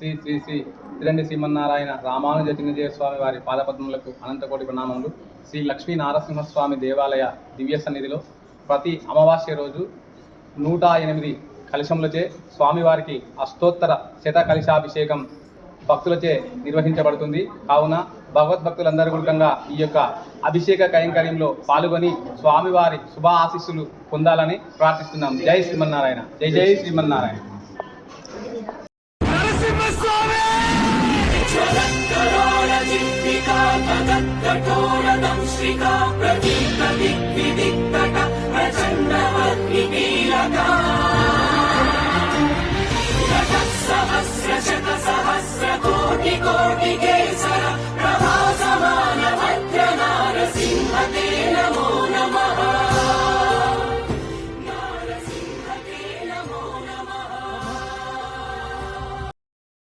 శ్రీ శ్రీ శ్రీ తిరండి శ్రీమన్నారాయణ రామానుజ చిన్నజయ స్వామి వారి పాదపద్మలకు అనంతకోటి ప్రణామములు. శ్రీ లక్ష్మీ నారసింహస్వామి దేవాలయ దివ్య సన్నిధిలో ప్రతి అమావాస్య రోజు నూట ఎనిమిది కలశములచే స్వామివారికి అష్టోత్తర శత కలశాభిషేకం భక్తులచే నిర్వహించబడుతుంది. కావున భగవద్భక్తులందరూ గురికంగా ఈ యొక్క అభిషేక కైంకర్యంలో పాల్గొని స్వామివారి శుభ ఆశీస్సులు పొందాలని ప్రార్థిస్తున్నాం. జై శ్రీమన్నారాయణ. జై జై శ్రీమన్నారాయణ. श्रीत दिग्विट प्रचण्डवर्मिकीरसहस्रशत सहस्रकोटिकोटिकेसर प्रभासमानभद्र नारंहते नमो नमः।